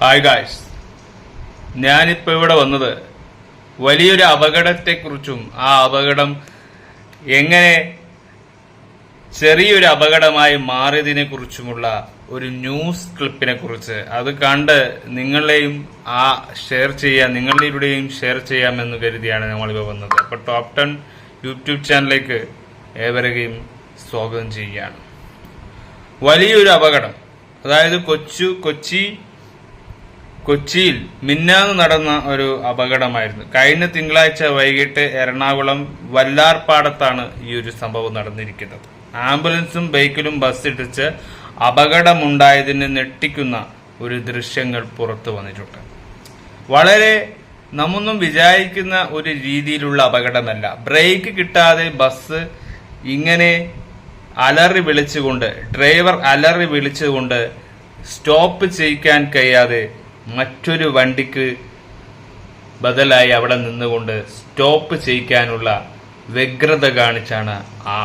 Hi guys ഞാനിപ്പോൾ ഇവിടെ വന്നത് വലിയൊരു അപകടത്തെക്കുറിച്ചും ആ അപകടം എങ്ങനെ ചെറിയൊരു അപകടമായി മാറിയതിനെ കുറിച്ചുമുള്ള ഒരു ന്യൂസ് ക്ലിപ്പിനെ കുറിച്ച് അത് കണ്ട് നിങ്ങളെയും ആ ഷെയർ ചെയ്യാൻ നിങ്ങളുടെയും ഷെയർ ചെയ്യാമെന്ന് കരുതിയാണ് നമ്മളിപ്പോൾ വന്നത്. അപ്പോൾ ടോപ്പ് ടെൻ യൂട്യൂബ് ചാനലിലേക്ക് ഏവരെയും സ്വാഗതം ചെയ്യുകയാണ്. വലിയൊരു അപകടം. അതായത് കൊച്ചു കൊച്ചി കൊച്ചിയിൽ മിന്നാന്ന് നടന്ന ഒരു അപകടമായിരുന്നു. കഴിഞ്ഞ തിങ്കളാഴ്ച വൈകിട്ട് എറണാകുളം വല്ലാർപാടത്താണ് ഈ ഒരു സംഭവം നടന്നിരിക്കുന്നത്. ആംബുലൻസും ബൈക്കിലും ബസ് ഇടിച്ച് അപകടമുണ്ടായതിന് ഞെട്ടിക്കുന്ന ഒരു ദൃശ്യങ്ങൾ പുറത്തു വന്നിട്ടുണ്ട്. വളരെ നമ്മൊന്നും വിചാരിക്കുന്ന ഒരു രീതിയിലുള്ള അപകടമല്ല. ബ്രേക്ക് കിട്ടാതെ ബസ് ഇങ്ങനെ അലറി വിളിച്ചുകൊണ്ട് ഡ്രൈവർ അലറി വിളിച്ചുകൊണ്ട് സ്റ്റോപ്പ് ചെയ്യിക്കാൻ കഴിയാതെ മറ്റൊരു വണ്ടിക്ക് ബദലായി അവിടെ നിന്നുകൊണ്ട് സ്റ്റോപ്പ് ചെയ്യിക്കാനുള്ള വ്യഗ്രത കാണിച്ചാണ് ആ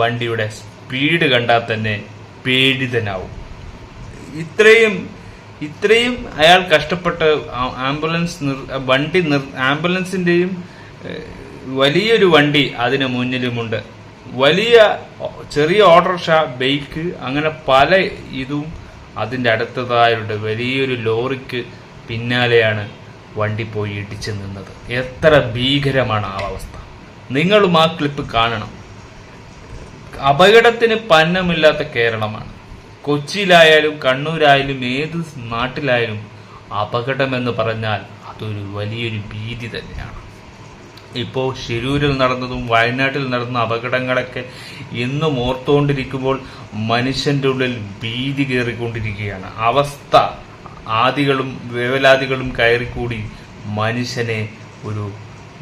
വണ്ടിയുടെ സ്പീഡ് കണ്ടാൽ തന്നെ പേടിതനാവും. ഇത്രയും ഇത്രയും അയാൾ കഷ്ടപ്പെട്ട് ആംബുലൻസ് വണ്ടി നിർ ആംബുലൻസിന്റെയും വലിയൊരു വണ്ടി അതിന് മുന്നിലുമുണ്ട്. വലിയ ചെറിയ ഓട്ടോറിക്ഷ ബൈക്ക് അങ്ങനെ പല ഇതും അതിന്റെ അടുത്തതായുണ്ട് വലിയൊരു ലോറിക്ക് പിന്നാലെയാണ് വണ്ടി പോയി ഇടിച്ചു നിന്നത്. എത്ര ഭീകരമാണ് ആ അവസ്ഥ. നിങ്ങളും ആ ക്ലിപ്പ് കാണണം. അപകടത്തിന് പന്നമില്ലാത്ത കേരളമാണ്. കൊച്ചിയിലായാലും കണ്ണൂരായാലും ഏത് നാട്ടിലായാലും അപകടമെന്ന് പറഞ്ഞാൽ അതൊരു വലിയൊരു ഭീതി തന്നെയാണ്. ഇപ്പോൾ ശിരൂരിൽ നടന്നതും വയനാട്ടിൽ നടന്ന അപകടങ്ങളൊക്കെ ഇന്നും ഓർത്തുകൊണ്ടിരിക്കുമ്പോൾ മനുഷ്യന്റെ ഉള്ളിൽ ഭീതി കയറിക്കൊണ്ടിരിക്കുകയാണ് അവസ്ഥ ആദികളും വേവലാദികളും കയറിക്കൂടി മനുഷ്യനെ ഒരു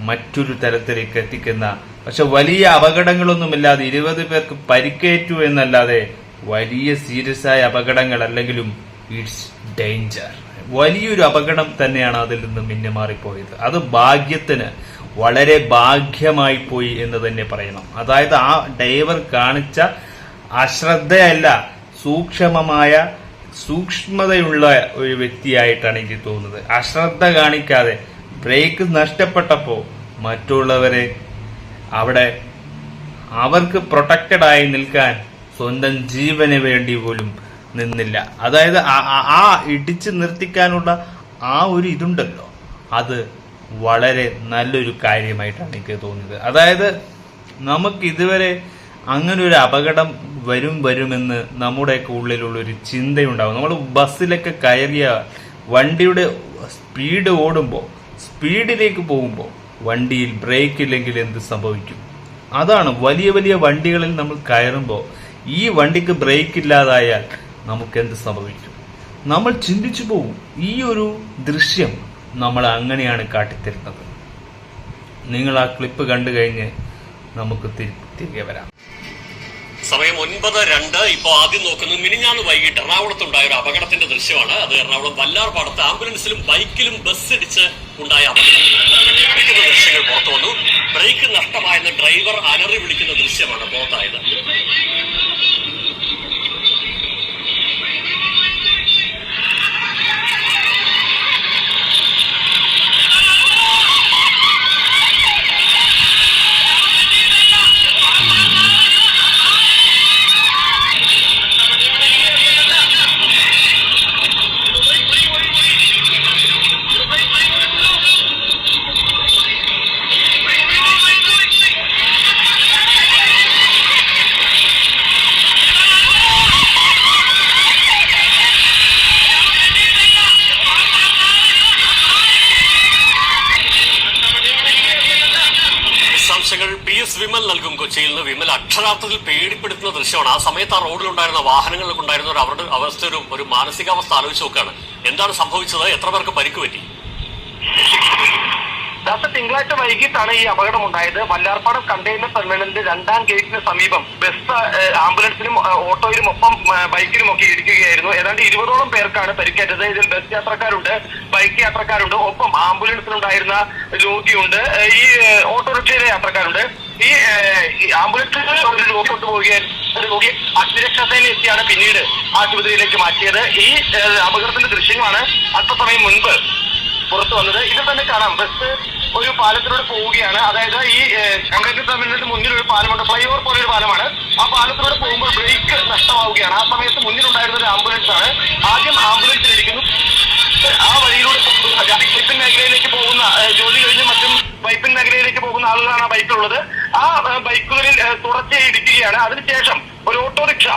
മറ്റൊരു തരത്തിലേക്ക് എത്തിക്കുന്ന പക്ഷെ വലിയ അപകടങ്ങളൊന്നുമില്ലാതെ ഇരുപത് പേർക്ക് പരിക്കേറ്റു എന്നല്ലാതെ വലിയ സീരിയസ് ആയ അപകടങ്ങൾ അല്ലെങ്കിലും ഇറ്റ്സ് ഡേഞ്ചർ. വലിയൊരു അപകടം തന്നെയാണ് അതിൽ നിന്ന് മിന്നുമാറിപ്പോയത്. അത് ഭാഗ്യത്തിന് വളരെ ഭാഗ്യമായി പോയി എന്ന് തന്നെ പറയണം. അതായത് ആ ഡ്രൈവർ കാണിച്ച അശ്രദ്ധയല്ല സൂക്ഷ്മമായ സൂക്ഷ്മതയുള്ള ഒരു വ്യക്തിയായിട്ടാണ് എനിക്ക് തോന്നുന്നത്. അശ്രദ്ധ കാണിക്കാതെ ബ്രേക്ക് നഷ്ടപ്പെട്ടപ്പോൾ മറ്റുള്ളവരെ അവിടെ അവർക്ക് പ്രൊട്ടക്റ്റഡ് ആയി നിൽക്കാൻ സ്വന്തം ജീവന് വേണ്ടി പോലും നിന്നില്ല. അതായത് ആ- ഇടിച്ചു നിർത്തിക്കാനുള്ള ആ ഒരു ഇതുണ്ടല്ലോ. അത് വളരെ നല്ലൊരു കാര്യമായിട്ടാണ് എനിക്ക് തോന്നിയത്. അതായത് നമുക്ക് ഇതുവരെ അങ്ങനെ ഒരു അപകടം വരും വരുമെന്ന് നമ്മുടെയൊക്കെ ഉള്ളിലുള്ള ഒരു ചിന്തയുണ്ടാവും. നമ്മൾ ബസ്സിലൊക്കെ കയറിയ വണ്ടിയുടെ സ്പീഡ് ഓടുമ്പോൾ സ്പീഡിലേക്ക് പോകുമ്പോൾ വണ്ടിയിൽ ബ്രേക്ക് ഇല്ലെങ്കിൽ എന്ത് സംഭവിക്കും? അതാണ് വലിയ വലിയ വണ്ടികളിൽ നമ്മൾ കയറുമ്പോൾ ഈ വണ്ടിക്ക് ബ്രേക്ക് ഇല്ലാതായാൽ നമുക്ക് എന്ത് സംഭവിക്കും? നമ്മൾ ചിന്തിച്ചു പോകും ഈ ഒരു ദൃശ്യം നമ്മൾ അങ്ങനെയാണ് കാട്ടിത്തരുന്നത്. നിങ്ങൾ ആ ക്ലിപ്പ് കണ്ടു കഴിഞ്ഞ് നമുക്ക് തിരികെ വരാം. സമയം ഒൻപത് രണ്ട്. ഇപ്പൊ ആദ്യം നോക്കുന്നത് മിനിഞ്ഞാന്ന് വൈകിട്ട് എറണാകുളത്തുണ്ടായ ഒരു അപകടത്തിന്റെ ദൃശ്യമാണ്. അത് എറണാകുളം വല്ലാർപാടത്ത് ആംബുലൻസിലും ബൈക്കിലും ബസ് ഇടിച്ച് ഉണ്ടായ അപകടം. ദൃശ്യങ്ങൾ പുറത്തു വന്നു. ബ്രേക്ക് നഷ്ടമായെന്ന് ഡ്രൈവർ അലറി വിളിക്കുന്ന ദൃശ്യമാണ് പുറത്തായത്. നിന്ന് വിമൽ അക്ഷരാർത്ഥത്തിൽ പേടിപ്പെടുത്തുന്ന ദൃശ്യമാണ്. ആ സമയത്ത് ആ റോഡിലുണ്ടായിരുന്ന ഉണ്ടായിരുന്ന ഒരു അവരുടെ അവസ്ഥ ഒരു ഒരു മാനസികാവസ്ഥ ആലോചിച്ച് നോക്കുകയാണ്. എന്താണ് സംഭവിച്ചത്? എത്ര പേർക്ക് പരിക്ക് പറ്റി? ദാസ തിങ്കളാഴ്ച വൈകിട്ടാണ് ഈ അപകടം ഉണ്ടായത് വല്ലാർപ്പാടം കണ്ടെയ്നർ ടെർമിനലിന്റെ രണ്ടാം ഗേറ്റിന് സമീപം ബസ് ആംബുലൻസിലും ഓട്ടോയിലും ഒപ്പം ബൈക്കിലും ഒക്കെ ഇരിക്കുകയായിരുന്നു ഏതാണ്ട് ഇരുപതോളം പേർക്കാണ് പരിക്കേറ്റത്. ഇതിൽ ബസ് യാത്രക്കാരുണ്ട് ബൈക്ക് യാത്രക്കാരുണ്ട് ഒപ്പം ആംബുലൻസിലുണ്ടായിരുന്ന രോഗിയുണ്ട്. ഈ ഓട്ടോറിക്ഷയിലെ യാത്രക്കാരുണ്ട്. ഈ ആംബുലൻസിൽ ഒരു രോഗി കൊണ്ടുപോവുകയായിരുന്നു. രോഗി അഗ്നിരക്ഷാസേന എത്തിയാണ് പിന്നീട് ആശുപത്രിയിലേക്ക് മാറ്റിയത്. ഈ അപകടത്തിന്റെ ദൃശ്യങ്ങളാണ് അല്പസമയം മുൻപ് പുറത്തു വന്നത്. ഇത് തന്നെ കാണാം. ബസ് ഒരു പാലത്തിലൂടെ പോവുകയാണ്. അതായത് ഈ കങ്കരത്തി ടെർമിനലിന് മുന്നിൽ ഒരു പാലമുണ്ട്. ഫ്ലൈ ഓവർ പോലെ ഒരു പാലമാണ്. ആ പാലത്തിലൂടെ പോകുമ്പോൾ ബ്രേക്ക് നഷ്ടമാവുകയാണ്. ആ സമയത്ത് മുന്നിലുണ്ടായിരുന്ന ഒരു ആംബുലൻസ് ആണ്. ആദ്യം ആംബുലൻസിൽ ഇരിക്കുന്നു. ആ വഴിയിലൂടെ ബൈപ്പിൻ മേഖലയിലേക്ക് പോകുന്ന ജോലി കഴിഞ്ഞ് മറ്റും ബൈപ്പിൻ മേഖലയിലേക്ക് പോകുന്ന ആളുകളാണ് ആ ബൈക്കിലുള്ളത്. ആ ബൈക്കുകളിൽ തുടച്ചേ ഇടിക്കുകയാണ്. അതിനുശേഷം ഒരു ഓട്ടോറിക്ഷ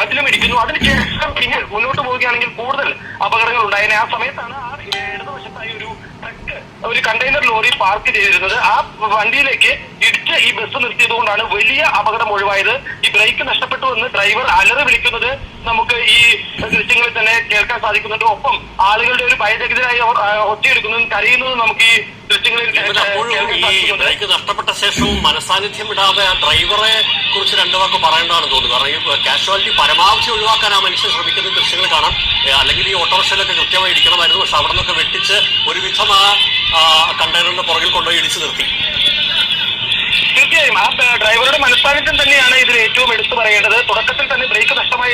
അതിലും ഇടിക്കുന്നു. അതിനുശേഷം പിന്നെ മുന്നോട്ട് പോവുകയാണെങ്കിൽ കൂടുതൽ അപകടങ്ങൾ ഉണ്ടായേനെ. ആ സമയത്താണ് ആ ഇടതുവശത്തായി ഒരു ട്രക്ക് ഒരു കണ്ടെയ്നർ ലോറി പാർക്ക് ചെയ്തിരുന്നത്. ആ വണ്ടിയിലേക്ക് ഇടിച്ച് ഈ ബസ് നിർത്തിയത് കൊണ്ടാണ് വലിയ അപകടം ഒഴിവായത്. ഈ ബ്രേക്ക് നഷ്ടപ്പെട്ടു എന്ന് ഡ്രൈവർ അലറി വിളിക്കുന്നത് നമുക്ക് ഈ ദൃശ്യങ്ങളിൽ തന്നെ കേൾക്കാൻ സാധിക്കുന്നുണ്ട്. ഒപ്പം ആളുകളുടെ ഒരു ഭയചകിതരായി ഒറ്റയെടുക്കുന്നതും കരയുന്നതും നമുക്ക് ഈ അപ്പോഴും ഈ ബ്രേക്ക് നഷ്ടപ്പെട്ട ശേഷവും മനസാന്നിധ്യം ഇടാതെ ആ ഡ്രൈവറെ കുറിച്ച് രണ്ടു വാക്ക് പറയേണ്ടതാണ് തോന്നുന്നു. കാരണം ഈ കാഷ്വാലിറ്റി പരമാവധി ഒഴിവാക്കാൻ ആ മനുഷ്യൻ ശ്രമിക്കുന്ന ദൃശ്യങ്ങൾ കാണാം. അല്ലെങ്കിൽ ഈ ഓട്ടോറിക്ഷയിലൊക്കെ കൃത്യമായി ഇരിക്കണമായിരുന്നു പക്ഷെ അവിടെ നിന്നൊക്കെ വെട്ടിച്ച് ഒരുവിധം ആ, കണ്ടെയ്നറിന്റെ പുറകിൽ കൊണ്ടുപോയി ഇടിച്ചു നിർത്തി. തീർച്ചയായും. ആ ഡ്രൈവറുടെ മനസ്സാന്നിധ്യം തന്നെയാണ് ഇതിൽ ഏറ്റവും എടുത്തു പറയേണ്ടത്.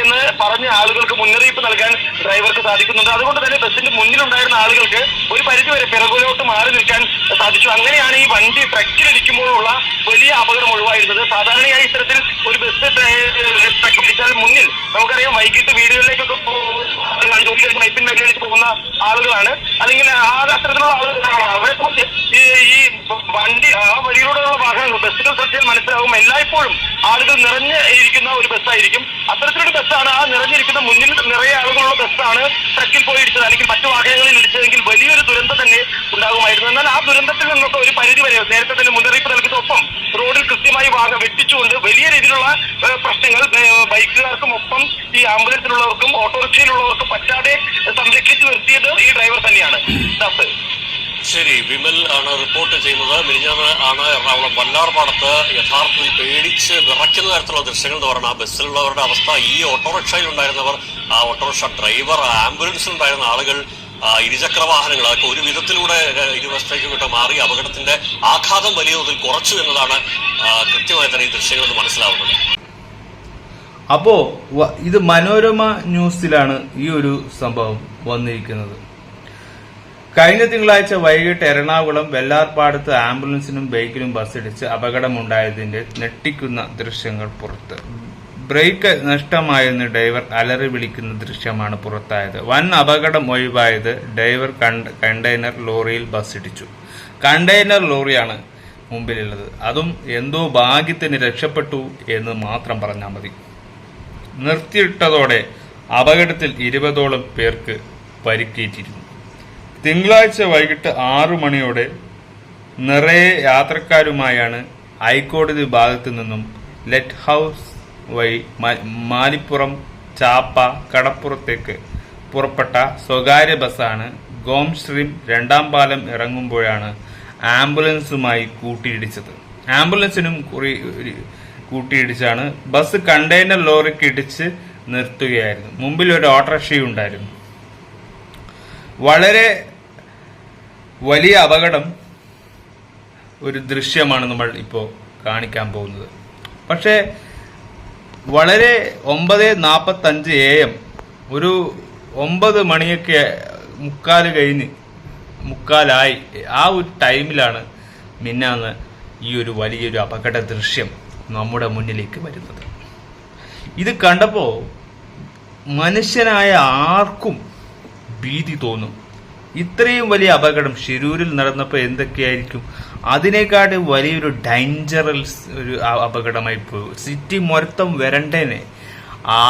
എന്ന് പറഞ്ഞ ആളുകൾക്ക് മുന്നറിയിപ്പ് നൽകാൻ ഡ്രൈവർക്ക് സാധിക്കുന്നുണ്ട്. അതുകൊണ്ട് തന്നെ ബസിന്റെ മുന്നിലുണ്ടായിരുന്ന ആളുകൾക്ക് ഒരു പരിധിവരെ പിറകിലോട്ട് മാറി നിൽക്കാൻ സാധിച്ചു. അങ്ങനെയാണ് ഈ വണ്ടി ട്രക്കിലിരിക്കുമ്പോഴുള്ള വലിയ അപകടം ഒഴിവായിരുന്നത്. സാധാരണയായി ഇത്തരത്തിൽ ഒരു ബസ് ട്രക്ക് പിടിച്ചാൽ മുന്നിൽ നമുക്കറിയാം വൈകിട്ട് വീടുകളിലേക്കൊക്കെ ജോലി കഴിഞ്ഞ് പോകുന്ന ആളുകളാണ്. അല്ലെങ്കിൽ ആ അത്തരത്തിലുള്ള ആളുകളാണ്. അവരെ ഈ വണ്ടി ആ വാഹനങ്ങൾ ബസ്സുകൾ ശ്രദ്ധിച്ചാൽ മനസ്സിലാവും എല്ലായ്പ്പോഴും ആളുകൾ നിറഞ്ഞ് ഇരിക്കുന്ന ഒരു ബസ്സായിരിക്കും. അത്തരത്തിലൊരു ബസ്സാണ്. ആ നിറഞ്ഞിരിക്കുന്ന മുന്നിൽ നിറയെ ആളുകളുള്ള ബസ്സാണ് ട്രക്കിൽ പോയി ഇടിച്ചത്. അല്ലെങ്കിൽ മറ്റു വാഹനങ്ങളിൽ ഇടിച്ചതെങ്കിൽ വലിയൊരു ദുരന്തം തന്നെ ഉണ്ടാകുമായിരുന്നു. എന്നാൽ ആ ദുരന്തത്തിൽ നിന്നൊക്കെ ഒരു പരിധി വരെ നേരത്തെ തന്നെ മുന്നറിയിപ്പ് നൽകിയതൊപ്പം റോഡിൽ കൃത്യമായി വാഹനം വെട്ടിച്ചുകൊണ്ട് വലിയ രീതിയിലുള്ള പ്രശ്നങ്ങൾ ബൈക്കുകാർക്കും ഒപ്പം ഈ ആംബുലൻസിലുള്ളവർക്കും ഓട്ടോറിക്ഷയിലുള്ളവർക്കും പറ്റാതെ സംരക്ഷിച്ചു നിർത്തിയത് ഈ ഡ്രൈവർ തന്നെയാണ്. ശരി വിമൽ ആണ് റിപ്പോർട്ട് ചെയ്യുന്നത്. മിനിഞ്ഞാന്ന് ആണ് എറണാകുളം വല്ലാർപാടത്ത് യഥാർത്ഥത്തിൽ പേടിച്ച് വിറയ്ക്കുന്ന തരത്തിലുള്ള ദൃശ്യങ്ങൾ എന്ന് പറഞ്ഞാൽ ബസ്സിലുള്ളവരുടെ അവസ്ഥ ഈ ഓട്ടോറിക്ഷയിൽ ഉണ്ടായിരുന്നവർ ആ ഓട്ടോറിക്ഷ ഡ്രൈവർ ആംബുലൻസിൽ ഉണ്ടായിരുന്ന ആളുകൾ ഇരുചക്ര വാഹനങ്ങൾ അതൊക്കെ ഒരു വിധത്തിലൂടെ ഇരുവശത്തേക്ക് വിട്ട് മാറി അപകടത്തിന്റെ ആഘാതം വലിയ തോതിൽ കുറച്ചു എന്നതാണ് കൃത്യമായി തന്നെ ഈ ദൃശ്യങ്ങൾ മനസ്സിലാവുന്നത്. അപ്പോ ഇത് മനോരമ ന്യൂസിലാണ് ഈ ഒരു സംഭവം വന്നിരിക്കുന്നത്. കഴിഞ്ഞ തിങ്കളാഴ്ച വൈകിട്ട് എറണാകുളം വെള്ളാർപ്പാടത്ത് ആംബുലൻസിനും ബൈക്കിനും ബസ്സിടിച്ച് അപകടമുണ്ടായതിന്റെ ഞെട്ടിക്കുന്ന ദൃശ്യങ്ങൾ പുറത്ത്. ബ്രേക്ക് നഷ്ടമായെന്ന് ഡ്രൈവർ അലറി വിളിക്കുന്ന ദൃശ്യമാണ് പുറത്തായത്. വൻ അപകടം ഒഴിവായത് ഡ്രൈവർ കണ്ട- കണ്ടെയ്നർ ലോറിയിൽ ബസ്സിടിച്ചു. കണ്ടെയ്നർ ലോറിയാണ് മുമ്പിലുള്ളത്. അതും എന്തോ ഭാഗ്യത്തിന് രക്ഷപ്പെട്ടു എന്ന് മാത്രം പറഞ്ഞാൽ മതി. നിർത്തിയിട്ടതോടെ അപകടത്തിൽ ഇരുപതോളം പേർക്ക് പരിക്കേറ്റിരുന്നു. തിങ്കളാഴ്ച വൈകിട്ട് ആറു മണിയോടെ നിറയെ യാത്രക്കാരുമായാണ് ഹൈക്കോടതി ഭാഗത്തു നിന്നും ലെറ്റ് ഹൗസ് വഴി മാലിപ്പുറം ചാപ്പ കടപ്പുറത്തേക്ക് പുറപ്പെട്ട സ്വകാര്യ ബസ്സാണ് ഗോംശ്രീം രണ്ടാം പാലം ഇറങ്ങുമ്പോഴാണ് ആംബുലൻസുമായി കൂട്ടിയിടിച്ചത്. ആംബുലൻസിനും കുറി കൂട്ടിയിടിച്ചാണ് ബസ് കണ്ടെയ്നർ ലോറിക്ക് ഇടിച്ച് നിർത്തുകയായിരുന്നു. മുമ്പിൽ ഒരു ഓട്ടോറിക്ഷയുണ്ടായിരുന്നു. വളരെ വലിയ അപകടം ഒരു ദൃശ്യമാണ് നമ്മൾ ഇപ്പോൾ കാണിക്കാൻ പോകുന്നത്. പക്ഷേ വളരെ ഒമ്പത് നാൽപ്പത്തഞ്ച് എ എം ഒരു ഒമ്പത് മണിയൊക്കെ മുക്കാൽ കഴിഞ്ഞ് മുക്കാലായി ആ ഒരു ടൈമിലാണ് മിന്നാന്ന് ഈ ഒരു വലിയൊരു അപകട ദൃശ്യം നമ്മുടെ മുന്നിലേക്ക് വരുന്നത്. ഇത് കണ്ടപ്പോൾ മനുഷ്യനായ ആർക്കും ഭീതി തോന്നും. ഇത്രയും വലിയ അപകടം ഷിരൂരിൽ നടന്നപ്പോൾ എന്തൊക്കെയായിരിക്കും? അതിനേക്കാട് വലിയൊരു ഡേഞ്ചറസ് ഒരു അപകടമായി പോകും സിറ്റി മൊത്തം വരണ്ടേനെ. ആ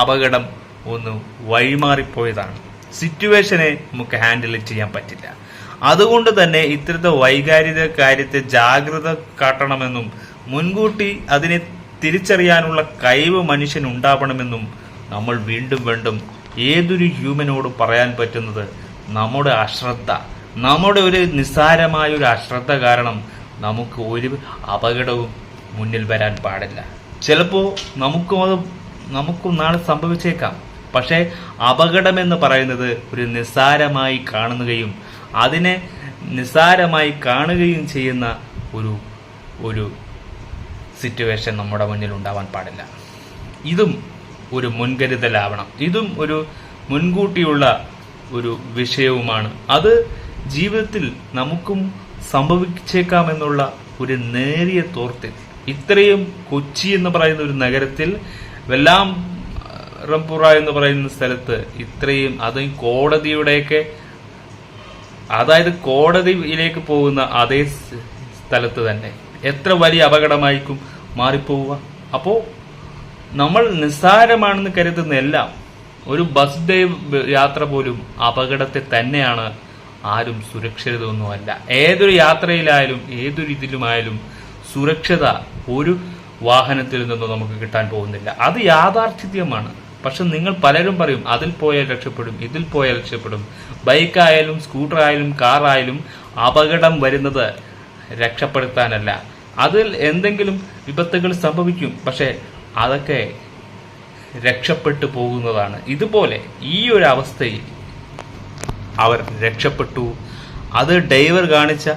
അപകടം ഒന്ന് വഴിമാറിപ്പോയതാണ്. സിറ്റുവേഷനെ നമുക്ക് ഹാൻഡിൽ ചെയ്യാൻ പറ്റില്ല. അതുകൊണ്ട് തന്നെ ഇത്തരത്തെ വൈകാരിക കാര്യത്തെ ജാഗ്രത കാട്ടണമെന്നും മുൻകൂട്ടി അതിനെ തിരിച്ചറിയാനുള്ള കഴിവ് മനുഷ്യൻ ഉണ്ടാവണമെന്നും നമ്മൾ വീണ്ടും വീണ്ടും ഏതൊരു ഹ്യൂമനോട് പറയാൻ പറ്റുന്നത് നമ്മുടെ അശ്രദ്ധ നമ്മുടെ ഒരു നിസ്സാരമായ ഒരു അശ്രദ്ധ കാരണം നമുക്ക് ഒരു അപകടവും മുന്നിൽ വരാൻ പാടില്ല. ചിലപ്പോൾ നമുക്കും അത് നമുക്കും നാളെ സംഭവിച്ചേക്കാം. പക്ഷേ അപകടമെന്ന് പറയുന്നത് ഒരു നിസ്സാരമായി കാണുകയും അതിനെ നിസ്സാരമായി കാണുകയും ചെയ്യുന്ന ഒരു ഒരു സിറ്റുവേഷൻ നമ്മുടെ മുന്നിൽ ഉണ്ടാവാൻ പാടില്ല. ഇതും ഒരു മുൻകരുതലാവണം. ഇതും ഒരു മുൻകൂട്ടിയുള്ള ഒരു വിഷയവുമാണ്. അത് ജീവിതത്തിൽ നമുക്കും സംഭവിച്ചേക്കാമെന്നുള്ള ഒരു നേരിയ തോർത്തിൽ. ഇത്രയും കൊച്ചി എന്ന് പറയുന്ന ഒരു നഗരത്തിൽ വെല്ലാം റംപുറ എന്ന് പറയുന്ന സ്ഥലത്ത് ഇത്രയും അതും കോടതിയുടെയൊക്കെ അതായത് കോടതിയിലേക്ക് പോകുന്ന അതേ സ്ഥലത്ത് തന്നെ. എത്ര വലിയ അപകടമായിരിക്കും മാറിപ്പോവുക? അപ്പോൾ നമ്മൾ നിസ്സാരമാണെന്ന് കരുതുന്ന എല്ലാം ഒരു ബസ് ഡേ യാത്ര പോലും അപകടത്തെ തന്നെയാണ് ആരും സുരക്ഷിതമൊന്നുമല്ല ഏതൊരു യാത്രയിലായാലും ഏതൊരു ഇതിലുമായാലും സുരക്ഷത ഒരു വാഹനത്തിൽ നിന്നും നമുക്ക് കിട്ടാൻ പോകുന്നില്ല. അത് യാഥാർത്ഥ്യമാണ്. പക്ഷെ നിങ്ങൾ പലരും പറയും അതിൽ പോയാൽ രക്ഷപ്പെടും ഇതിൽ പോയാൽ രക്ഷപ്പെടും. ബൈക്കായാലും സ്കൂട്ടർ ആയാലും കാറായാലും അപകടം വരുന്നത് രക്ഷപ്പെടുത്താനല്ല. അതിൽ എന്തെങ്കിലും വിപത്തുകൾ സംഭവിക്കും. പക്ഷെ അതൊക്കെ രക്ഷപ്പെട്ടു പോകുന്നതാണ്. ഇതുപോലെ ഈ ഒരു അവസ്ഥയിൽ അവർ രക്ഷപ്പെട്ടു. അത് ഡ്രൈവർ കാണിച്ച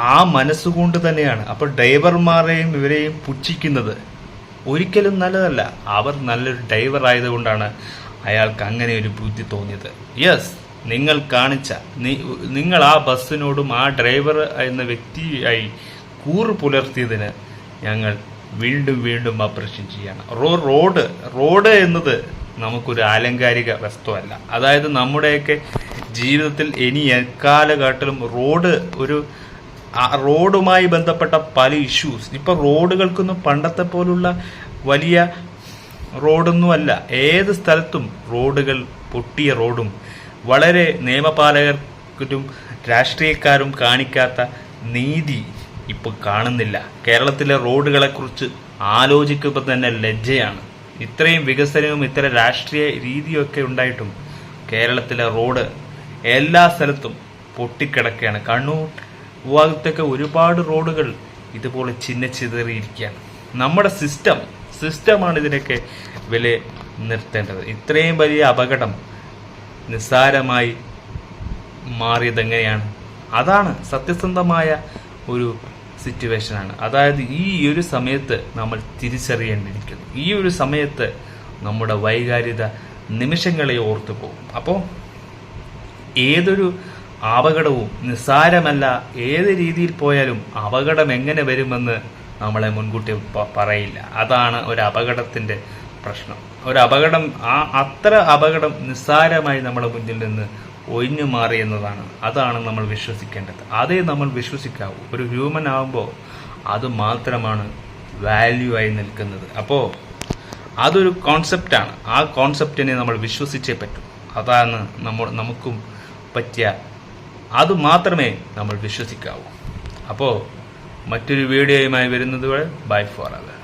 ആ മനസ്സുകൊണ്ട് തന്നെയാണ്. അപ്പോൾ ഡ്രൈവർമാരെയും ഇവരെയും പുച്ഛിക്കുന്നത് ഒരിക്കലും നല്ലതല്ല. അവർ നല്ലൊരു ഡ്രൈവർ ആയതുകൊണ്ടാണ് അയാൾക്ക് അങ്ങനെ ഒരു ബുദ്ധി തോന്നിയത്. യെസ് നിങ്ങൾ കാണിച്ച നിങ്ങൾ ആ ബസ്സിനോടും ആ ഡ്രൈവർ എന്ന വ്യക്തിയായി കൂറ് പുലർത്തിയതിന് ഞങ്ങൾ വീണ്ടും വീണ്ടും അപ്രഷ്യം ചെയ്യാണ്. റോ റോഡ് റോഡ് എന്നത് നമുക്കൊരു ആലങ്കാരിക വസ്തുവല്ല. അതായത് നമ്മുടെയൊക്കെ ജീവിതത്തിൽ ഇനി എക്കാലഘട്ടത്തിലും റോഡ് ഒരു റോഡുമായി ബന്ധപ്പെട്ട പല ഇഷ്യൂസ് ഇപ്പം റോഡുകൾക്കൊന്നും പണ്ടത്തെ പോലുള്ള വലിയ റോഡൊന്നുമല്ല. ഏത് സ്ഥലത്തും റോഡുകൾ പൊട്ടിയ റോഡും വളരെ നിയമപാലകർക്കും രാഷ്ട്രീയക്കാരും കാണിക്കാത്ത നീതി ഇപ്പോൾ കാണുന്നില്ല. കേരളത്തിലെ റോഡുകളെക്കുറിച്ച് ആലോചിക്കുമ്പോൾ തന്നെ ലജ്ജയാണ്. ഇത്രയും വികസനവും ഇത്ര രാഷ്ട്രീയ രീതിയൊക്കെ ഉണ്ടായിട്ടും കേരളത്തിലെ റോഡ് എല്ലാ സ്ഥലത്തും പൊട്ടിക്കിടക്കുകയാണ്. കണ്ണൂർ ഭാഗത്തൊക്കെ ഒരുപാട് റോഡുകൾ ഇതുപോലെ ചിഹ്നച്ചിതറിയിരിക്കുകയാണ് നമ്മുടെ സിസ്റ്റം സിസ്റ്റമാണ് ഇതിനൊക്കെ വില നിർത്തേണ്ടത്. ഇത്രയും വലിയ അപകടം നിസ്സാരമായി മാറിയതെങ്ങനെയാണ്? അതാണ് സത്യസന്ധമായ ഒരു സിറ്റുവേഷനാണ് അതായത് ഈ ഒരു സമയത്ത് നമ്മൾ തിരിച്ചറിയേണ്ടിയിരിക്കുന്നു. ഈ ഒരു സമയത്ത് നമ്മുടെ വൈകാരിക നിമിഷങ്ങളെ ഓർത്തു പോകും. അപ്പോൾ ഏതൊരു അപകടവും നിസ്സാരമല്ല ഏത് രീതിയിൽ പോയാലും അപകടം എങ്ങനെ വരുമെന്ന് നമ്മളെ മുൻകൂട്ടി പറയില്ല. അതാണ് ഒരു അപകടത്തിന്റെ പ്രശ്നം. ഒരു അപകടം ആ അത്ര അപകടം നിസ്സാരമായി നമ്മുടെ മുന്നിൽ നിന്ന് ഒഴിഞ്ഞു മാറി എന്നതാണ്. അതാണ് നമ്മൾ വിശ്വസിക്കേണ്ടത്. അതേ നമ്മൾ വിശ്വസിക്കാവൂ ഒരു ഹ്യൂമൻ ആകുമ്പോൾ അത് മാത്രമാണ് വാല്യൂ ആയി നിൽക്കുന്നത്. അപ്പോൾ അതൊരു കോൺസെപ്റ്റാണ് ആ കോൺസെപ്റ്റിനെ നമ്മൾ വിശ്വസിച്ചേ പറ്റൂ. അതാണ് നമ്മൾ നമുക്കും പറ്റിയ അത് മാത്രമേ നമ്മൾ വിശ്വസിക്കാവൂ. അപ്പോൾ മറ്റൊരു വീഡിയോയുമായി വരുന്നത് വരെ ബൈ ഫോർ അവർ